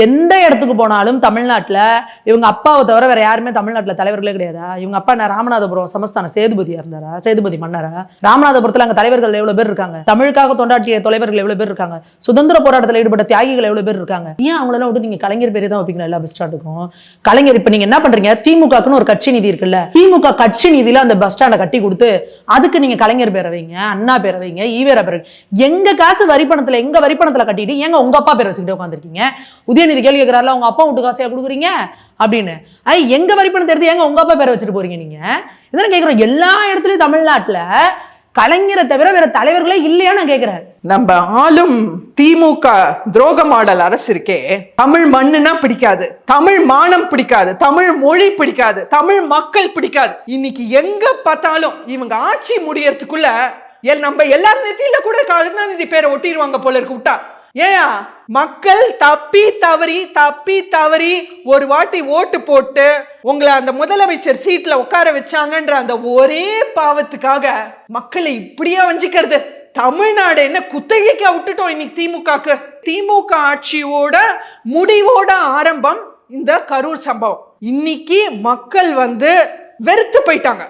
எந்த இடத்துக்கு போனாலும் தமிழ்நாட்டுல இவங்க அப்பாவை தவிர வேற யாருமே தமிழ்நாட்டுல தலைவர்களே கிடையாதா? இவங்க அப்பா என்ன ராமநாதபுரம் சமஸ்தான சேதுபதியா இருந்தாரா? சேதுபதி மன்னரா? ராமநாதபுரத்துல அங்கே தலைவர்கள் எவ்வளோ பேர் இருக்காங்க? தமிழுக்காக தொண்டாட்டிய தலைவர்கள் எவ்வளவு பேர் இருக்காங்க? சுதந்திர போராட்டத்தில் ஈடுபட்ட தியாகிகள் எவ்வளோ பேர் இருக்காங்க? ஏன் அவங்களெல்லாம் விட்டு நீங்க கலைஞர் பேரே தான் வைப்பீங்களா எல்லா பஸ் ஸ்டாண்டுக்கும் கலைஞர் இப்ப நீங்க என்ன பண்றீங்க? திமுகக்குன்னு ஒரு கட்சி நிதி இருக்குல்ல? திமுக கட்சி நிதியில அந்த பஸ் ஸ்டாண்டை கட்டி கொடுத்து அதுக்கு நீங்க கலைஞர் பேரை வைங்க அண்ணா பேரை வைங்க ஈவேரா பேர் எங்க காசு வரிப்பணத்தில் எங்க வரி கட்டிட்டு ஏங்க உங்க அப்பா பேர் வச்சுக்கிட்டு உட்காந்துருக்கீங்க உதயநிதி கேள்வி கேட்கிறாருல? உங்க அப்பா வீட்டு காசையா கொடுக்குறீங்க? அப்படின்னு. ஐ எங்க வரி தெரிஞ்சு எங்க உங்க அப்பா பேரை வச்சுட்டு போறீங்க நீங்க? இதெல்லாம் கேக்குறோம் எல்லா இடத்துலயும் தமிழ்நாட்டுல கலைஞரை தவிர வேற தலைவர்களே இல்லையா நான் கேக்குறேன் நம்ம ஆளும் திமுக துரோக மாடல் அரசு இருக்கே. தமிழ் மண்ணுனா பிடிக்காது. தமிழ் மானம் பிடிக்காது. தமிழ் மொழி பிடிக்காது. தமிழ் மக்கள் பிடிக்காது. இன்னைக்கு எங்க பார்த்தாலும் இவங்க ஆட்சி முடியறதுக்குள்ள எல் நம்ம எல்லார் நெத்தியில கூட கருணாநிதி பேரை ஒட்டிடுவாங்க போல இருக்கு விட்டா. ஏயா மக்கள் தப்பி தவறி தப்பி தவறி ஒரு வாட்டி ஓட்டு போட்டு உங்களை அந்த முதலமைச்சர் சீட்ல உட்கார வச்சாங்கன்ற அந்த ஒரே பாவத்துக்காக மக்களை இப்படியா வஞ்சிக்கிறது? தமிழ்நாடு என்ன குத்தகைக்கு விட்டுட்டோம் இன்னைக்கு திமுகக்கு? திமுக ஆட்சியோட முடிவோட ஆரம்பம் இந்த கரூர் சம்பவம். இன்னைக்கு மக்கள் வந்து வெறுத்து போயிட்டாங்க.